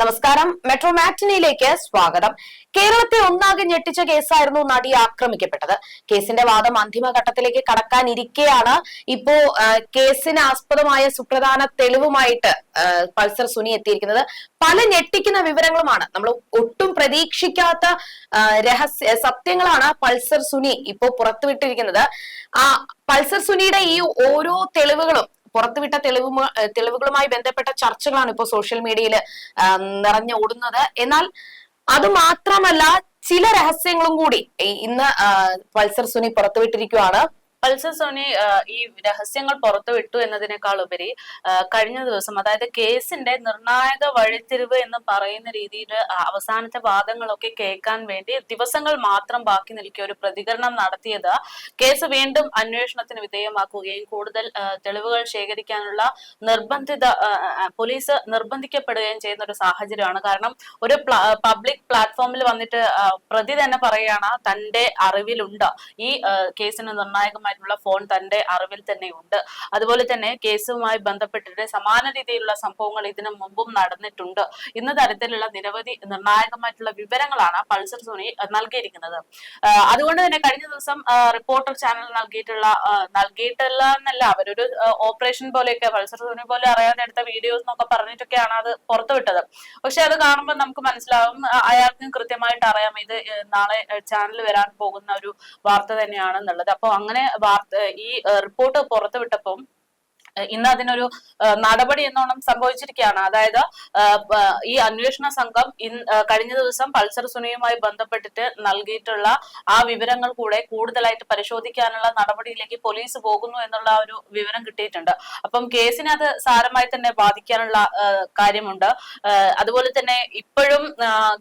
നമസ്കാരം. മെട്രോ മാറ്റിനിയിലേക്ക് സ്വാഗതം. കേരളത്തെ ഒന്നാകെ ഞെട്ടിച്ച കേസായിരുന്നു നടി ആക്രമിക്കപ്പെട്ടത്. കേസിന്റെ വാദം അന്തിമഘട്ടത്തിലേക്ക് കടക്കാനിരിക്കെയാണ് ഇപ്പോ കേസിന് ആസ്പദമായ സുപ്രധാന തെളിവുമായിട്ട് പൾസർ സുനി എത്തിയിരിക്കുന്നത്. പല ഞെട്ടിക്കുന്ന വിവരങ്ങളുമാണ്. നമ്മൾ ഒട്ടും പ്രതീക്ഷിക്കാത്ത രഹസ്യ സത്യങ്ങളാണ് പൾസർ സുനി ഇപ്പോ പുറത്തുവിട്ടിരിക്കുന്നത്. ആ പൾസർ സുനിയുടെ ഈ ഓരോ തെളിവുകളും പുറത്തുവിട്ട തെളിവ് തെളിവുകളുമായി ബന്ധപ്പെട്ട ചർച്ചകളാണ് ഇപ്പോൾ സോഷ്യൽ മീഡിയയിൽ നിറഞ്ഞു ഓടുന്നത്. എന്നാൽ അത് മാത്രമല്ല ചില രഹസ്യങ്ങളും കൂടി. ഇന്ന് പൾസർ സുനി പുറത്തുവിട്ടിരിക്കുകയാണ് പൾസർ സോണി ഈ രഹസ്യങ്ങൾ പുറത്തുവിട്ടു എന്നതിനേക്കാൾ ഉപരി കഴിഞ്ഞ ദിവസം അതായത് കേസിന്റെ നിർണായക വഴിത്തിരിവ് എന്ന് പറയുന്ന രീതിയിൽ അവസാനത്തെ വാദങ്ങളൊക്കെ കേൾക്കാൻ വേണ്ടി ദിവസങ്ങൾ മാത്രം ബാക്കി നിൽക്കിയ ഒരു പ്രതികരണം നടത്തിയത് കേസ് വീണ്ടും അന്വേഷണത്തിന് വിധേയമാക്കുകയും കൂടുതൽ തെളിവുകൾ ശേഖരിക്കാനുള്ള നിർബന്ധിത പോലീസ് നിർബന്ധിക്കപ്പെടുകയും ചെയ്യുന്ന ഒരു സാഹചര്യമാണ്. കാരണം ഒരു പബ്ലിക് പ്ലാറ്റ്ഫോമിൽ വന്നിട്ട് പ്രതി തന്നെ പറയുകയാണ് തന്റെ അറിവിലുണ്ട്. ഈ കേസിന് കേസിന് നിർണായകമായിട്ടുള്ള ഫോൺ തന്റെ അറിവിൽ തന്നെ ഉണ്ട്. അതുപോലെ തന്നെ കേസുമായി ബന്ധപ്പെട്ടിട്ട് സമാന രീതിയിലുള്ള സംഭവങ്ങൾ ഇതിനു മുമ്പും നടന്നിട്ടുണ്ട്. ഇന്ന് തരത്തിലുള്ള നിരവധി നിർണായകമായിട്ടുള്ള വിവരങ്ങളാണ് പൾസർ സോണി നൽകിയിരിക്കുന്നത്. അതുകൊണ്ട് തന്നെ കഴിഞ്ഞ ദിവസം റിപ്പോർട്ടർ ചാനൽ നൽകിയിട്ടുള്ള നൽകിയിട്ടില്ല എന്നല്ല അവരൊരു ഓപ്പറേഷൻ പോലെയൊക്കെ പൾസർ സോണി പോലെ അറിയാതെ എടുത്ത വീഡിയോസ് എന്നൊക്കെ പറഞ്ഞിട്ടൊക്കെയാണ് അത് പുറത്തുവിട്ടത്. പക്ഷെ അത് കാണുമ്പോൾ നമുക്ക് മനസ്സിലാവും അയാൾക്കും കൃത്യമായിട്ട് അറിയാം ഇത് നാളെ ചാനൽ വരാൻ പോകുന്ന ഒരു വാർത്ത തന്നെയാണെന്നുള്ളത്. അപ്പോൾ അങ്ങനെ വാർത്ത ഈ റിപ്പോർട്ട് പുറത്തുവിട്ടപ്പം ഇന്ന് അതിനൊരു നടപടി എന്നോണം സംഭവിച്ചിരിക്കുകയാണ്. അതായത് ഈ അന്വേഷണ സംഘം കഴിഞ്ഞ ദിവസം പൾസർ സുനിയുമായി ബന്ധപ്പെട്ടിട്ട് നൽകിയിട്ടുള്ള ആ വിവരങ്ങൾ കൂടെ കൂടുതലായിട്ട് പരിശോധിക്കാനുള്ള നടപടിയിലേക്ക് പോലീസ് പോകുന്നു എന്നുള്ള ഒരു വിവരം കിട്ടിയിട്ടുണ്ട്. അപ്പം കേസിനെ അത് സാരമായി തന്നെ ബാധിക്കാനുള്ള കാര്യമുണ്ട്. അതുപോലെ തന്നെ ഇപ്പോഴും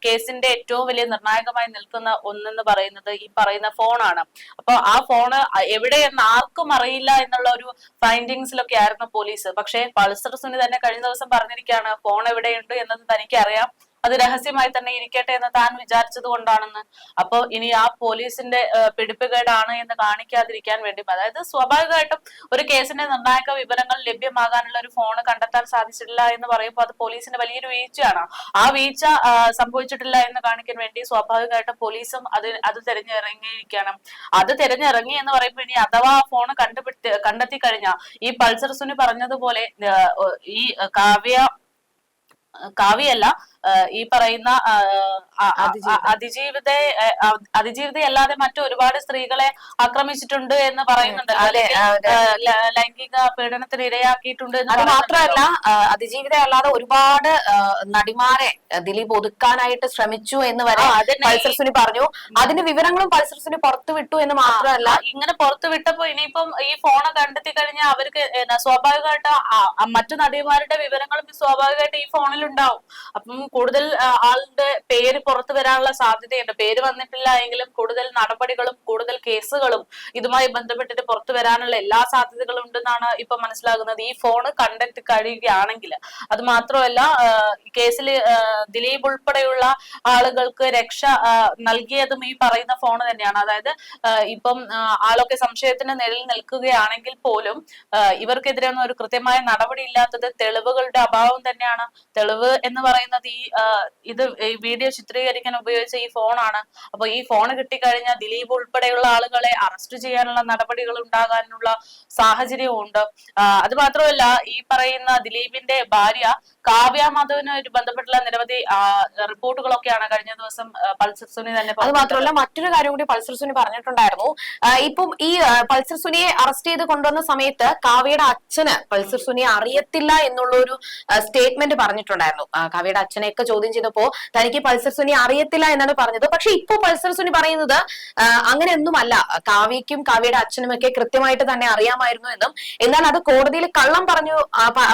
കേസിന്റെ ഏറ്റവും വലിയ നിർണായകമായി നിൽക്കുന്ന ഒന്നെന്ന് പറയുന്നത് ഈ പറയുന്ന ഫോണാണ്. അപ്പൊ ആ ഫോണ് എവിടെയെന്ന് ആർക്കും അറിയില്ല എന്നുള്ള ഒരു ഫൈൻഡിങ്സിലൊക്കെ ആയിരുന്നു പോലീസ്. പക്ഷേ പൾസർ സുനി തന്നെ കഴിഞ്ഞ ദിവസം പറഞ്ഞിരിക്കുകയാണ് ഫോൺ എവിടെയുണ്ട്? എന്നത് തനിക്ക് അറിയാം അത് രഹസ്യമായി തന്നെ ഇരിക്കട്ടെ എന്ന് താൻ വിചാരിച്ചത് കൊണ്ടാണെന്ന്. അപ്പൊ ഇനി ആ പോലീസിന്റെ പിടിപ്പുകേടാണ് എന്ന് കാണിക്കാതിരിക്കാൻ വേണ്ടി അതായത് സ്വാഭാവികമായിട്ടും ഒരു കേസിന്റെ നിർണായക വിവരങ്ങൾ ലഭ്യമാകാനുള്ള ഒരു ഫോൺ കണ്ടെത്താൻ സാധിച്ചിട്ടില്ല എന്ന് പറയുമ്പോൾ അത് പോലീസിന്റെ വലിയൊരു വീഴ്ചയാണ്. ആ വീഴ്ച സംഭവിച്ചിട്ടില്ല എന്ന് കാണിക്കാൻ വേണ്ടി സ്വാഭാവികമായിട്ടും പോലീസും അത് അത് തിരഞ്ഞിറങ്ങിയിരിക്കണം അത് തിരഞ്ഞിറങ്ങി എന്ന് പറയുമ്പോൾ ഇനി അഥവാ ആ ഫോൺ കണ്ടുപിടി കണ്ടെത്തി കഴിഞ്ഞാൽ ഈ പൾസർ സുനി പറഞ്ഞതുപോലെ ഈ കാവ്യ കാവ്യല്ല ഈ പറയുന്ന അതിജീവിത. അല്ലാതെ മറ്റു ഒരുപാട് സ്ത്രീകളെ ആക്രമിച്ചിട്ടുണ്ട് എന്ന് പറയുന്നുണ്ട്. ലൈംഗിക പീഡനത്തിന് ഇരയാക്കിയിട്ടുണ്ട് അത് മാത്രമല്ല അതിജീവിത അല്ലാതെ ഒരുപാട് നടിമാരെ ദിലീപ് ഒതുക്കാനായിട്ട് ശ്രമിച്ചു എന്ന് വരെ പൾസർ സുനി പറഞ്ഞു. അതിന്റെ വിവരങ്ങളും പൾസർ സുനി പുറത്തുവിട്ടു എന്ന് മാത്രമല്ല ഇങ്ങനെ പുറത്തു വിട്ടപ്പോ ഇനിയിപ്പം ഈ ഫോണ് കണ്ടെത്തി കഴിഞ്ഞാൽ അവർക്ക് സ്വാഭാവികമായിട്ട് മറ്റു നടിമാരുടെ വിവരങ്ങളും സ്വാഭാവികമായിട്ട് ഈ ഫോണിൽ ഉണ്ടാവും അപ്പം കൂടുതൽ ആളുടെ പേര് പുറത്തു വരാനുള്ള സാധ്യതയുണ്ട്. പേര് വന്നിട്ടില്ല എങ്കിലും കൂടുതൽ നടപടികളും കൂടുതൽ കേസുകളും ഇതുമായി ബന്ധപ്പെട്ടിട്ട് പുറത്തു വരാനുള്ള എല്ലാ സാധ്യതകളും ഉണ്ടെന്നാണ് ഇപ്പൊ മനസ്സിലാകുന്നത്. ഈ ഫോണ് കണ്ടെത്തി കഴിയുകയാണെങ്കിൽ അത് മാത്രമല്ല കേസിൽ ദിലീപ് ഉൾപ്പെടെയുള്ള ആളുകൾക്ക് രക്ഷ നൽകിയതും ഈ പറയുന്ന ഫോൺ തന്നെയാണ്. അതായത് ഇപ്പം ആളൊക്കെ സംശയത്തിന് നിഴലിൽ നിൽക്കുകയാണെങ്കിൽ പോലും ഇവർക്കെതിരെ ഒന്നും ഒരു കൃത്യമായ നടപടി ഇല്ലാത്തത് തെളിവുകളുടെ അഭാവം തന്നെയാണ്. തെളിവ് എന്ന് പറയുന്നത് ഈ ഇത് വീഡിയോ ചിത്രീകരിക്കാൻ ഉപയോഗിച്ച ഈ ഫോണാണ് അപ്പൊ ഈ ഫോൺ കിട്ടിക്കഴിഞ്ഞാൽ ദിലീപ് ഉൾപ്പെടെയുള്ള ആളുകളെ അറസ്റ്റ് ചെയ്യാനുള്ള നടപടികൾ ഉണ്ടാകാനുള്ള സാഹചര്യവും ഉണ്ട്. അത് മാത്രമല്ല ഈ പറയുന്ന ദിലീപിന്റെ ഭാര്യ കാവ്യ മാധവനുമായിട്ട് ബന്ധപ്പെട്ടുള്ള നിരവധി റിപ്പോർട്ടുകളൊക്കെയാണ് കഴിഞ്ഞ ദിവസം പൾസർ സുനി തന്നെ അത്. മാത്രമല്ല മറ്റൊരു കാര്യം കൂടി പൾസർ സുനി പറഞ്ഞിട്ടുണ്ടായിരുന്നു. ഇപ്പം ഈ പൾസർ സുനിയെ അറസ്റ്റ് ചെയ്ത് കൊണ്ടുവന്ന സമയത്ത് കാവ്യയുടെ അച്ഛന് പൾസർ സുനിയെ അറിയത്തില്ല എന്നുള്ള ഒരു സ്റ്റേറ്റ്മെന്റ് പറഞ്ഞിട്ടുണ്ടായിരുന്നു. കാവ്യയുടെ കാവ്യയുടെ അച്ഛനെയൊക്കെ ചോദ്യം ചെയ്തപ്പോ തനിക്ക് പൾസർ സുനി അറിയത്തില്ല എന്നാണ് പറഞ്ഞത്. പക്ഷെ ഇപ്പൊ പൾസർ സുനി പറയുന്നത് അങ്ങനെയൊന്നുമല്ല. കാവ്യയ്ക്കും കാവ്യയുടെ അച്ഛനും ഒക്കെ കൃത്യമായിട്ട് തന്നെ അറിയാമായിരുന്നു എന്നും. എന്നാൽ അത് കോടതിയിൽ കള്ളം പറഞ്ഞു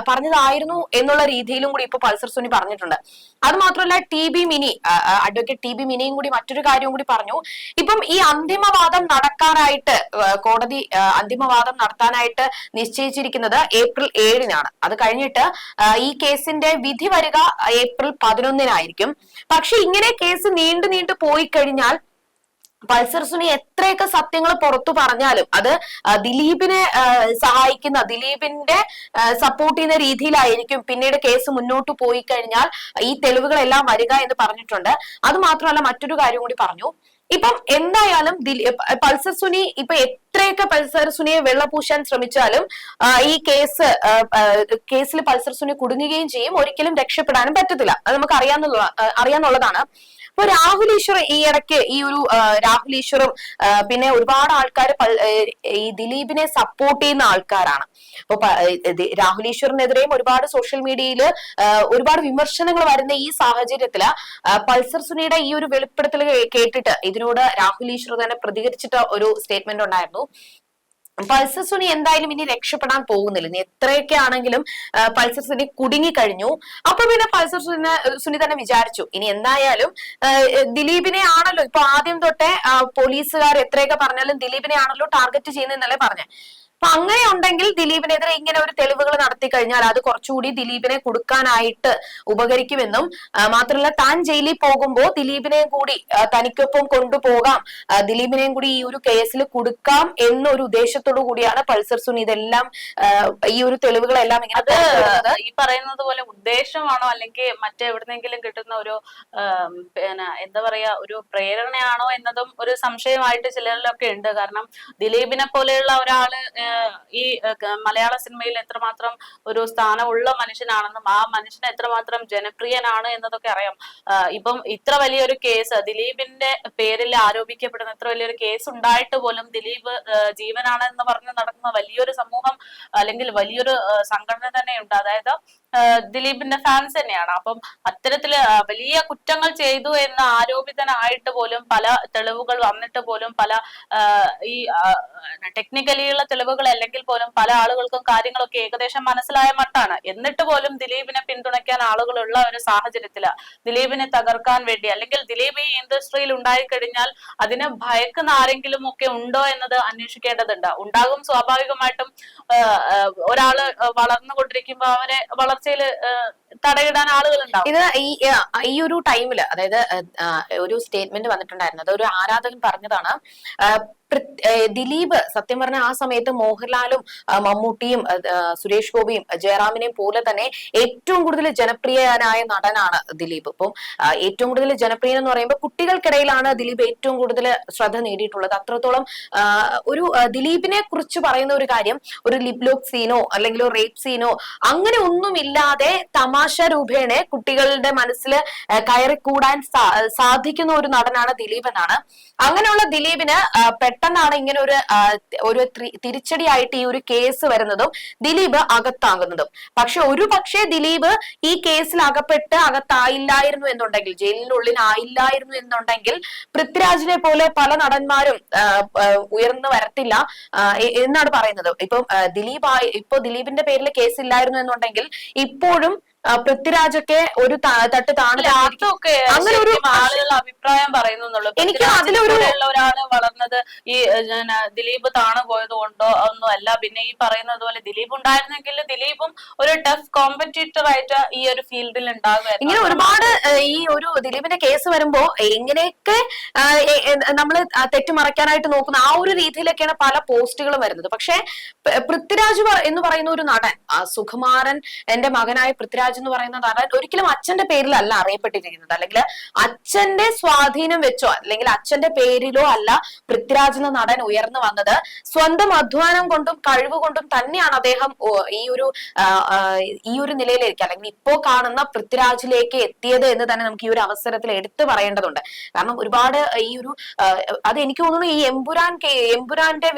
പറഞ്ഞതായിരുന്നു എന്നുള്ള രീതിയിലും കൂടി ഇപ്പൊ പൾസർ സുനി പറഞ്ഞിട്ടുണ്ട്. അത് മാത്രമല്ല T B Mini advocate T B മിനിയും കൂടി മറ്റൊരു കാര്യവും കൂടി പറഞ്ഞു. ഇപ്പം ഈ അന്തിമവാദം നടക്കാനായിട്ട് കോടതി അന്തിമവാദം നടത്താനായിട്ട് നിശ്ചയിച്ചിരിക്കുന്നത് ഏപ്രിൽ ഏഴിനാണ്. അത് കഴിഞ്ഞിട്ട് ഈ കേസിന്റെ വിധി വരിക ഏപ്രിൽ പതിനൊന്നിനായിരിക്കും. പക്ഷെ ഇങ്ങനെ കേസ് നീണ്ടു നീണ്ടു പോയി കഴിഞ്ഞാൽ പൾസർ സുനി എത്രയൊക്കെ സത്യങ്ങൾ പുറത്തു പറഞ്ഞാലും അത് ദിലീപിനെ സഹായിക്കുന്ന ദിലീപിന്റെ സപ്പോർട്ട് ചെയ്യുന്ന രീതിയിലായിരിക്കും പിന്നീട് കേസ് മുന്നോട്ട് പോയി കഴിഞ്ഞാൽ ഈ തെളിവുകളെല്ലാം വരിക എന്ന് പറഞ്ഞിട്ടുണ്ട്. അത് മാത്രമല്ല മറ്റൊരു കാര്യം കൂടി പറഞ്ഞു. ഇപ്പം എന്തായാലും പൾസർ സുനി ഇപ്പൊ എത്രയൊക്കെ പൾസർ സുനിയെ വെള്ളപൂശാൻ ശ്രമിച്ചാലും ഈ കേസ് കേസിൽ പൾസർ സുനി കുടുങ്ങുകയും ചെയ്യും. ഒരിക്കലും രക്ഷപ്പെടാനും പറ്റത്തില്ല. അത് നമുക്ക് അറിയാന്നുള്ള അറിയാന്നുള്ളതാണ് രാഹുൽ ഈശ്വർ ഈ ഇടയ്ക്ക് ഈ ഒരു രാഹുൽ ഈശ്വറും പിന്നെ ഒരുപാട് ആൾക്കാർ ഈ ദിലീപിനെ സപ്പോർട്ട് ചെയ്യുന്ന ആൾക്കാരാണ്. അപ്പൊ രാഹുൽ ഈശ്വറിനെതിരെയും ഒരുപാട് സോഷ്യൽ മീഡിയയിൽ ഒരുപാട് വിമർശനങ്ങൾ വരുന്ന ഈ സാഹചര്യത്തിൽ പൾസർ സുനിയുടെ ഈ ഒരു വെളിപ്പെടുത്തൽ കേട്ടിട്ട് ഇതിനോട് രാഹുൽ ഈശ്വർ തന്നെ പ്രതികരിച്ചിട്ട് ഒരു സ്റ്റേറ്റ്മെന്റ് ഉണ്ടായിരുന്നു. പൾസർ സുനി എന്തായാലും ഇനി രക്ഷപ്പെടാൻ പോകുന്നില്ല. ഇനി എത്രയൊക്കെ ആണെങ്കിലും പൾസർ സുനി കുടുങ്ങി കഴിഞ്ഞു. അപ്പൊ പിന്നെ പൾസർ സുനി സുനി തന്നെ വിചാരിച്ചു. ഇനി എന്തായാലും ദിലീപിനെ ആണല്ലോ ഇപ്പൊ ആദ്യം തൊട്ടേ പോലീസുകാർ എത്രയൊക്കെ പറഞ്ഞാലും ദിലീപിനെ ആണല്ലോ ടാർഗറ്റ് ചെയ്യുന്നതെന്നല്ലേ പറഞ്ഞേ. അപ്പൊ അങ്ങനെ ഉണ്ടെങ്കിൽ ദിലീപിനെതിരെ ഇങ്ങനെ ഒരു തെളിവുകൾ നടത്തി കഴിഞ്ഞാൽ അത് കുറച്ചുകൂടി ദിലീപിനെ കൊടുക്കാനായിട്ട് ഉപകരിക്കുമെന്നും മാത്രമല്ല താൻ ജയിലിൽ പോകുമ്പോൾ ദിലീപിനെയും കൂടി തനിക്കൊപ്പം കൊണ്ടുപോകാം ദിലീപിനെയും കൂടി ഈ ഒരു കേസിൽ കൊടുക്കാം എന്നൊരു ഉദ്ദേശത്തോടു കൂടിയാണ് പൾസർ സുനി ഇതെല്ലാം ഈ ഒരു തെളിവുകളെല്ലാം ഇങ്ങനെ അത് ഈ പറയുന്നത് പോലെ ഉദ്ദേശമാണോ അല്ലെങ്കിൽ മറ്റെവിടുന്നെങ്കിലും കിട്ടുന്ന ഒരു പിന്നെ എന്താ പറയാ ഒരു പ്രേരണയാണോ എന്നതും ഒരു സംശയമായിട്ട് ചിലരിലൊക്കെ ഉണ്ട്. കാരണം ദിലീപിനെ പോലെയുള്ള ഒരാൾ ഈ മലയാള സിനിമയിൽ എത്രമാത്രം ഒരു സ്ഥാനമുള്ള മനുഷ്യനാണെന്നും ആ മനുഷ്യൻ എത്രമാത്രം ജനപ്രിയനാണ് എന്നതൊക്കെ അറിയാം. ഇപ്പം ഇത്ര വലിയൊരു കേസ് ദിലീപിന്റെ പേരിൽ ആരോപിക്കപ്പെടുന്ന ഇത്ര വലിയൊരു കേസ് ഉണ്ടായിട്ട് പോലും ദിലീപ് ജീവനാണ് എന്ന് പറഞ്ഞ് നടക്കുന്ന വലിയൊരു സമൂഹം അല്ലെങ്കിൽ വലിയൊരു സംഘടന തന്നെയുണ്ട്. അതായത് ദിലീപിന്റെ ഫാൻസ് തന്നെയാണ്. അപ്പം അത്തരത്തിൽ വലിയ കുറ്റങ്ങൾ ചെയ്തു എന്ന് ആരോപിതനായിട്ട് പോലും പല തെളിവുകൾ വന്നിട്ട് പോലും പല ഈ ടെക്നിക്കലിയുള്ള തെളിവുകൾ അല്ലെങ്കിൽ പോലും പല ആളുകൾക്കും കാര്യങ്ങളൊക്കെ ഏകദേശം മനസ്സിലായ മട്ടാണ്. എന്നിട്ട് പോലും ദിലീപിനെ പിന്തുണയ്ക്കാൻ ആളുകളുള്ള ഒരു സാഹചര്യത്തിൽ ദിലീപിനെ തകർക്കാൻ വേണ്ടി അല്ലെങ്കിൽ ദിലീപ് ഈ ഇൻഡസ്ട്രിയിൽ ഉണ്ടായിക്കഴിഞ്ഞാൽ അതിനെ ഭയക്കുന്ന ആരെങ്കിലും ഒക്കെ ഉണ്ടോ എന്നത് അന്വേഷിക്കേണ്ടതുണ്ട്. ഉണ്ടാകും സ്വാഭാവികമായിട്ടും ഒരാൾ വളർന്നുകൊണ്ടിരിക്കുമ്പോ അവരെ വളർച്ചയിൽ തടയിടാൻ ആളുകൾ ഉണ്ടാവും ഇത് ഈ ഈ ഒരു ടൈമിൽ അതായത് ഒരു സ്റ്റേറ്റ്മെന്റ് വന്നിട്ടുണ്ടായിരുന്നു അത് ഒരു ആരാധകൻ പറഞ്ഞതാണ് ദിലീപ് സത്യം പറഞ്ഞ ആ സമയത്ത് മോഹൻലാലും മമ്മൂട്ടിയും സുരേഷ് ഗോപിയും ജയറാമിനെയും പോലെ തന്നെ ഏറ്റവും കൂടുതൽ ജനപ്രിയനായ നടനാണ് ദിലീപ്. ഇപ്പം ഏറ്റവും കൂടുതൽ ജനപ്രിയൻ എന്ന് പറയുമ്പോൾ കുട്ടികൾക്കിടയിലാണ് ദിലീപ് ഏറ്റവും കൂടുതൽ ശ്രദ്ധ നേടിയിട്ടുള്ളത്. അത്രത്തോളം ഒരു ദിലീപിനെ കുറിച്ച് പറയുന്ന ഒരു കാര്യം ഒരു ലിപ് ലോക്ക് സീനോ അല്ലെങ്കിൽ ഒരു റേപ്പ് സീനോ അങ്ങനെ ഒന്നുമില്ലാതെ തമാശ രൂപേണ കുട്ടികളുടെ മനസ്സിൽ കയറി കൂടാൻ സാധിക്കുന്ന ഒരു നടനാണ് ദിലീപ് എന്നാണ്. അങ്ങനെയുള്ള ദിലീപിന് ആ, പെട്ടെന്നാണ് ഇങ്ങനെ ഒരു ഒരു ത്രി- തിരിച്ചടിയായിട്ട് ഈ ഒരു കേസ് വരുന്നതും ദിലീപ് അകത്താകുന്നതും. പക്ഷെ ഒരു പക്ഷേ ദിലീപ് ഈ കേസിൽ അകപ്പെട്ട് അകത്തായില്ലായിരുന്നു എന്നുണ്ടെങ്കിൽ ജയിലിനുള്ളിൽ ആയില്ലായിരുന്നു എന്നുണ്ടെങ്കിൽ പൃഥ്വിരാജിനെ പോലെ പല നടന്മാരും ഉയർന്നു വരത്തില്ല എന്നാണ് പറയുന്നത്. ഇപ്പം ദിലീപ് ഇപ്പൊ ദിലീപിന്റെ പേരിൽ കേസ് ഇല്ലായിരുന്നു എന്നുണ്ടെങ്കിൽ ഇപ്പോഴും പൃഥ്വിരാജൊക്കെ ഒരു തട്ട് താണ അങ്ങനെ ഒരു ആളുകളുടെ അഭിപ്രായം പറയുന്നുള്ളൂ എനിക്ക് അതിലൊരു- ഒരാൾ വളർന്നത് ഈ ദിലീപ് താണു പോയത് കൊണ്ടോ ഒന്നും അല്ല. പിന്നെ ഈ പറയുന്നത് പോലെ ദിലീപ് ഉണ്ടായിരുന്നെങ്കിൽ ദിലീപും ഒരു ടഫ് കോമ്പറ്റീറ്റർ ആയിട്ട് ഈ ഒരു ഫീൽഡിൽ ഉണ്ടാകുമായിരുന്നു. ഇങ്ങനെ ഒരുപാട് ഈ ഒരു ദിലീപിന്റെ കേസ് വരുമ്പോ എങ്ങനെയൊക്കെ നമ്മൾ തെറ്റ് മറയ്ക്കാനായിട്ട് നോക്കുന്ന ആ ഒരു രീതിയിലൊക്കെയാണ് പല പോസ്റ്റുകളും വരുന്നത്. പക്ഷെ പൃഥ്വിരാജ് എന്ന് പറയുന്ന ഒരു നടൻ സുകുമാരൻ എന്റെ മകനായ പൃഥ്വിരാജ് എന്ന് പറയുന്ന നടൻ ഒരിക്കലും അച്ഛന്റെ പേരിലല്ല അറിയപ്പെട്ടിരിക്കുന്നത്. അല്ലെങ്കിൽ അച്ഛന്റെ സ്വാധീനം വെച്ചോ അല്ലെങ്കിൽ അച്ഛന്റെ പേരിലോ അല്ല പൃഥ്വിരാജ് എന്ന നടൻ ഉയർന്നു വന്നത്. സ്വന്തം അധ്വാനം കൊണ്ടും കഴിവ് കൊണ്ടും തന്നെയാണ് അദ്ദേഹം ഈ ഒരു ഈ ഒരു നിലയിലേക്ക് അല്ലെങ്കിൽ ഇപ്പോ കാണുന്ന പൃഥ്വിരാജിലേക്ക് എത്തിയത് എന്ന് തന്നെ നമുക്ക് ഈ ഒരു അവസരത്തിൽ എടുത്തു പറയേണ്ടതുണ്ട്. കാരണം ഒരുപാട് ഈ ഒരു അത് എനിക്ക് തോന്നുന്നു ഈ എമ്പുരാൻ എംപുരാന്റെ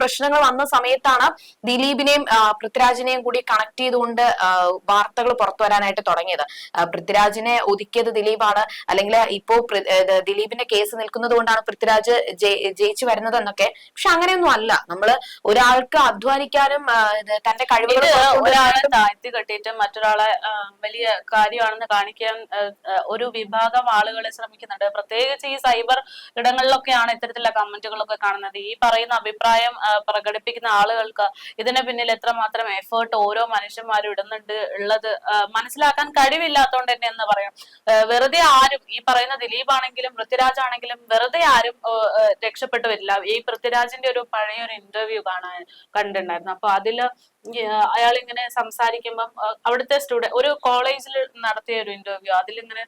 പ്രശ്നങ്ങൾ വന്ന സമയത്താണ് ദിലീപിനെയും പൃഥ്വിരാജിനെയും കൂടി കണക്ട് ചെയ്തുകൊണ്ട് വാർത്തകൾ പുറത്തു വരാനായിട്ട് തുടങ്ങിയത്. പൃഥ്വിരാജിനെ ഒതുക്കിയത് ദിലീപാണ്. അല്ലെങ്കിൽ ഇപ്പോ ദിലീപിന്റെ കേസ് നിൽക്കുന്നത് കൊണ്ടാണ് പൃഥ്വിരാജ് ജയി- ജയിച്ചു വരുന്നത് എന്നൊക്കെ പക്ഷെ അങ്ങനെയൊന്നും അല്ല. നമ്മൾ ഒരാൾക്ക് അധ്വാനിക്കാനും തന്റെ കഴിവുകൾ പുറത്തു ഒരാളെ താഴ്ത്തി കെട്ടിയിട്ട് മറ്റൊരാളെ വലിയ കാര്യമാണെന്ന് കാണിക്കാൻ ഒരു വിഭാഗം ആളുകളെ ശ്രമിക്കുന്നുണ്ട്. പ്രത്യേകിച്ച് ഈ സൈബർ ഇടങ്ങളിലൊക്കെയാണ് ഇത്തരത്തിലുള്ള കമന്റുകളൊക്കെ കാണുന്നത്. ഈ പറയുന്ന അഭിപ്രായം പ്രകടിപ്പിക്കുന്ന ആളുകൾക്ക് ഇതിന് പിന്നിൽ എത്രമാത്രം എഫേർട്ട് ഓരോ മനുഷ്യന്മാരും ഇടുന്നുണ്ട് ഉള്ളത് മനസ്സിലാക്കാൻ കഴിവില്ലാത്തതുകൊണ്ട് തന്നെ എന്ന് പറയാം. വെറുതെ ആരും ഈ പറയുന്ന ദിലീപ് ആണെങ്കിലും പൃഥ്വിരാജ് ആണെങ്കിലും വെറുതെ ആരും രക്ഷപ്പെട്ടു വരില്ല. ഈ പൃഥ്വിരാജിന്റെ ഒരു പഴയ ഒരു ഇന്റർവ്യൂ കാണാൻ കണ്ടിട്ടുണ്ടായിരുന്നു. അപ്പൊ അതിൽ അയാൾ ഇങ്ങനെ സംസാരിക്കുമ്പം അവിടുത്തെ സ്റ്റുഡൻ ഒരു കോളേജിൽ നടത്തിയ ഒരു ഇന്റർവ്യൂ അതിലിങ്ങനെ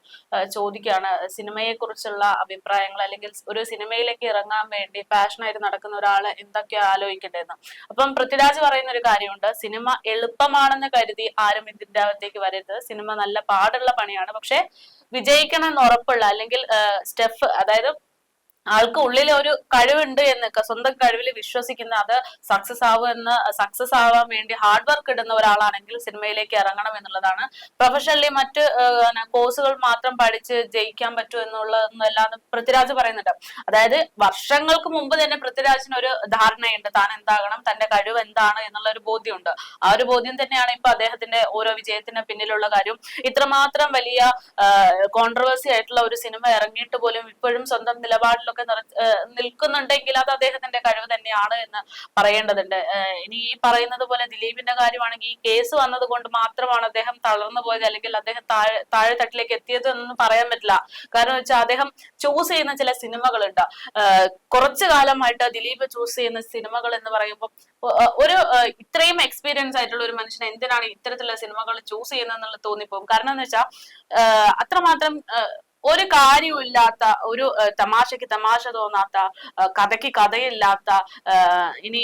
ചോദിക്കുകയാണ് സിനിമയെ കുറിച്ചുള്ള അഭിപ്രായങ്ങൾ അല്ലെങ്കിൽ ഒരു സിനിമയിലേക്ക് ഇറങ്ങാൻ വേണ്ടി പാഷനായിട്ട് നടക്കുന്ന ഒരാൾ എന്തൊക്കെയാ ആലോചിക്കേണ്ടതെന്ന് അപ്പം പൃഥ്വിരാജ് പറയുന്ന ഒരു കാര്യമുണ്ട് സിനിമ എളുപ്പമാണെന്ന് കരുതി ആരും ഇതിന്റെ അകത്തേക്ക് വരരുത്. സിനിമ നല്ല പാടുള്ള പണിയാണ് പക്ഷെ വിജയിക്കണം എന്ന് ഉറപ്പുള്ള അല്ലെങ്കിൽ സ്റ്റെഫ് അതായത് ആൾക്ക് ഉള്ളിൽ ഒരു കഴിവുണ്ട് എന്നൊക്കെ സ്വന്തം കഴിവിൽ വിശ്വസിക്കുന്ന അത് സക്സസ് ആവുമെന്ന് സക്സസ് ആവാൻ വേണ്ടി ഹാർഡ് വർക്ക് ഇടുന്ന ഒരാളാണെങ്കിൽ സിനിമയിലേക്ക് ഇറങ്ങണം എന്നുള്ളതാണ്. പ്രൊഫഷണലി മറ്റ് കോഴ്സുകൾ മാത്രം പഠിച്ച് ജയിക്കാൻ പറ്റും എന്നുള്ളതെന്നല്ലാതെ പൃഥ്വിരാജ് പറയുന്നുണ്ട്. അതായത് വർഷങ്ങൾക്ക് മുമ്പ് തന്നെ പൃഥ്വിരാജിന് ഒരു ധാരണയുണ്ട്. താൻ എന്താകണം? തന്റെ കഴിവ് എന്താണ്? എന്നുള്ള ഒരു ബോധ്യമുണ്ട്. ആ ഒരു ബോധ്യം തന്നെയാണ് ഇപ്പൊ അദ്ദേഹത്തിന്റെ ഓരോ വിജയത്തിന് പിന്നിലുള്ള കാര്യം. ഇത്രമാത്രം വലിയ കോൺട്രവേഴ്സി ആയിട്ടുള്ള ഒരു സിനിമ ഇറങ്ങിയിട്ട് പോലും ഇപ്പോഴും സ്വന്തം നിലപാടിലൊക്കെ നിറ നിൽക്കുന്നുണ്ടെങ്കിൽ അത് അദ്ദേഹത്തിന്റെ കഴിവ് തന്നെയാണ് എന്ന് പറയേണ്ടതുണ്ട്. ഇനി ഈ പറയുന്നത് പോലെ ദിലീപിന്റെ കാര്യമാണെങ്കിൽ ഈ കേസ് വന്നത് കൊണ്ട് മാത്രമാണ് അദ്ദേഹം തളർന്നു പോയത് അല്ലെങ്കിൽ അദ്ദേഹം താഴെ താഴെ തട്ടിലേക്ക് എത്തിയത് എന്നൊന്നും പറയാൻ പറ്റില്ല. കാരണം വെച്ചാൽ അദ്ദേഹം ചൂസ് ചെയ്യുന്ന ചില സിനിമകളുണ്ട്. കുറച്ചു കാലമായിട്ട് ദിലീപ് ചൂസ് ചെയ്യുന്ന സിനിമകൾ എന്ന് പറയുമ്പോൾ ഒരു ഇത്രയും എക്സ്പീരിയൻസ് ആയിട്ടുള്ള ഒരു മനുഷ്യൻ എന്തിനാണ് ഇത്തരത്തിലുള്ള സിനിമകൾ ചൂസ് ചെയ്യുന്നത് എന്നുള്ളത് തോന്നിപ്പോകും. കാരണം എന്ന് വെച്ചാൽ അത്രമാത്രം ഒരു കാര്യമില്ലാത്ത ഒരു തമാശക്ക് തമാശ തോന്നാത്ത കഥയ്ക്ക് കഥയില്ലാത്ത ഇനി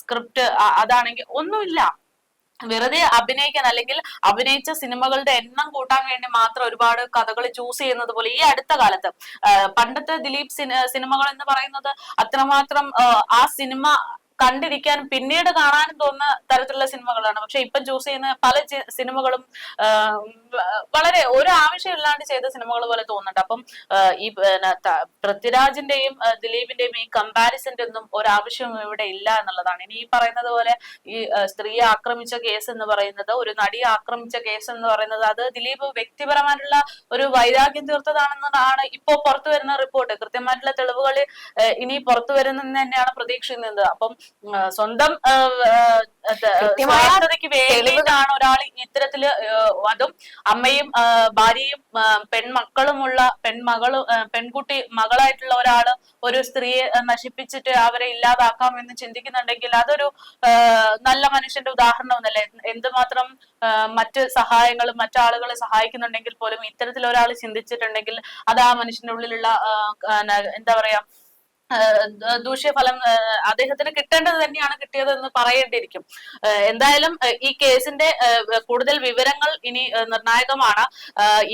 സ്ക്രിപ്റ്റ് അതാണെങ്കിൽ ഒന്നുമില്ല. വെറുതെ അഭിനയിക്കാൻ അല്ലെങ്കിൽ അഭിനയിച്ച സിനിമകളുടെ എണ്ണം കൂട്ടാൻ വേണ്ടി മാത്രം ഒരുപാട് കഥകൾ ചൂസ് ചെയ്യുന്നത് പോലെ ഈ അടുത്ത കാലത്ത്. പണ്ടത്തെ ദിലീപ് സിനിമകൾ എന്ന് പറയുന്നത് അത്രമാത്രം ആ സിനിമ കണ്ടിരിക്കാൻ പിന്നീട് കാണാനും തോന്നുന്ന തരത്തിലുള്ള സിനിമകളാണ്. പക്ഷെ ഇപ്പൊ ചൂസ് ചെയ്യുന്ന പല സിനിമകളും വളരെ ഒരു ആവശ്യമില്ലാണ്ട് ചെയ്ത സിനിമകൾ പോലെ തോന്നുന്നുണ്ട്. അപ്പം ഈ പൃഥ്വിരാജിന്റെയും ദിലീപിന്റെയും ഈ കമ്പാരിസന്റെ ഒന്നും ഒരാവശ്യവും ഇവിടെ ഇല്ല എന്നുള്ളതാണ്. ഇനി ഈ പറയുന്നത് പോലെ ഈ സ്ത്രീയെ ആക്രമിച്ച കേസ് എന്ന് പറയുന്നത് ഒരു നടിയെ ആക്രമിച്ച കേസ് എന്ന് പറയുന്നത് അത് ദിലീപ് വ്യക്തിപരമായിട്ടുള്ള ഒരു വൈരാഗ്യം തീർത്തതാണെന്നാണ് ഇപ്പോ പുറത്തു വരുന്ന റിപ്പോർട്ട്. കൃത്യമായിട്ടുള്ള തെളിവുകൾ ഇനി പുറത്തു വരുന്നെന്ന് തന്നെയാണ് പ്രതീക്ഷിക്കുന്നത്. അപ്പം സ്വന്തം സ്വാർത്ഥതയ്ക്ക് വേണ്ടിയിട്ടാണ് ഒരാൾ ഇത്തരത്തിൽ അതും അമ്മയും ഭാര്യയും പെൺമക്കളുമുള്ള പെൺമകളും പെൺകുട്ടി മകളായിട്ടുള്ള ഒരാൾ ഒരു സ്ത്രീയെ നശിപ്പിച്ചിട്ട് അവരെ ഇല്ലാതാക്കാം എന്ന് ചിന്തിക്കുന്നുണ്ടെങ്കിൽ അതൊരു നല്ല മനുഷ്യന്റെ ഉദാഹരണമൊന്നല്ലേ. എന്തുമാത്രം മറ്റ് സഹായങ്ങളും മറ്റാളുകളെ സഹായിക്കുന്നുണ്ടെങ്കിൽ പോലും ഇത്തരത്തിൽ ഒരാൾ ചിന്തിച്ചിട്ടുണ്ടെങ്കിൽ അത് ആ മനുഷ്യന്റെ ഉള്ളിലുള്ള എന്താ പറയാ ദൂഷ്യഫലം അദ്ദേഹത്തിന് കിട്ടേണ്ടത് തന്നെയാണ് കിട്ടിയത് എന്ന് പറയേണ്ടിയിരിക്കും എന്തായാലും ഈ കേസിന്റെ കൂടുതൽ വിവരങ്ങൾ ഇനി നിർണായകമാണ്.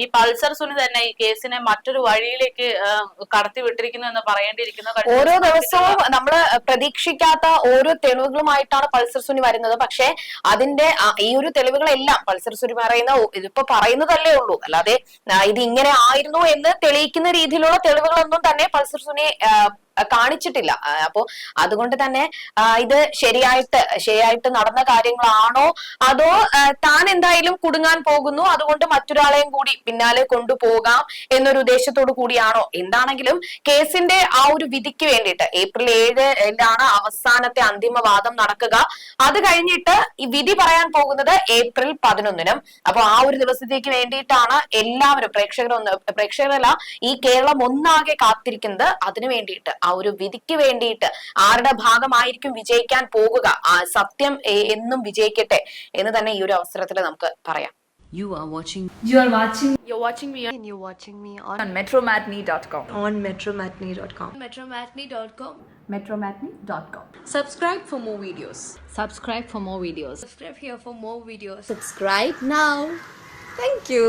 ഈ പൾസർ സുനി തന്നെ ഈ കേസിനെ മറ്റൊരു വഴിയിലേക്ക് കടത്തി വിട്ടിരിക്കുന്നു എന്ന് പറയേണ്ടിയിരിക്കുന്നു. ഓരോ ദിവസവും നമ്മൾ പ്രതീക്ഷിക്കാത്ത ഓരോ തെളിവുകളുമായിട്ടാണ് പൾസർ സുനി വരുന്നത്. പക്ഷേ അതിന്റെ ഈ ഒരു തെളിവുകളെല്ലാം പൾസർ സുനി പറയുന്ന ഇതിപ്പോ പറയുന്നതല്ലേ ഉള്ളൂ. അല്ലാതെ ഇത് ഇങ്ങനെ ആയിരുന്നു എന്ന് തെളിയിക്കുന്ന രീതിയിലുള്ള തെളിവുകളൊന്നും തന്നെ പൾസർ സുനി കാണിച്ചിട്ടില്ല. അപ്പോ അതുകൊണ്ട് തന്നെ ഇത് ശരിയായിട്ട് ശരിയായിട്ട് നടന്ന കാര്യങ്ങളാണോ? അതോ താൻ എന്തായാലും കുടുങ്ങാൻ പോകുന്നു അതുകൊണ്ട് മറ്റൊരാളെയും കൂടി പിന്നാലെ കൊണ്ടുപോകാം എന്നൊരു ഉദ്ദേശത്തോടു കൂടിയാണോ? എന്താണെങ്കിലും കേസിന്റെ ആ ഒരു വിധിക്ക് വേണ്ടിയിട്ട് ഏപ്രിൽ ഏഴിലാണ് അവസാനത്തെ അന്തിമ വാദം നടക്കുക. അത് കഴിഞ്ഞിട്ട് ഈ വിധി പറയാൻ പോകുന്നത് ഏപ്രിൽ പതിനൊന്നിനും. അപ്പൊ ആ ഒരു ദിവസത്തേക്ക് വേണ്ടിയിട്ടാണ് എല്ലാവരും പ്രേക്ഷകരൊന്ന് പ്രേക്ഷകരല്ല ഈ കേരളം ഒന്നാകെ കാത്തിരിക്കുന്നത്. അതിനു വേണ്ടിയിട്ട് ഒരു വിധിക്ക് വേണ്ടിയിട്ട് ആരുടെ ഭാഗമായിരിക്കും വിജയിക്കാൻ പോകുക സത്യം എന്നും വിജയിക്കട്ടെ എന്ന് തന്നെ ഈ ഒരു അവസരത്തിൽ നമുക്ക് പറയാം You are watching You are watching You're watching me on, and you're watching me on, on metromatney.com. on metromatney.com. Metromatney.com. metromatney.com. Subscribe for more videos. subscribe for more videos Subscribe here for more videos. Subscribe now. Thank you.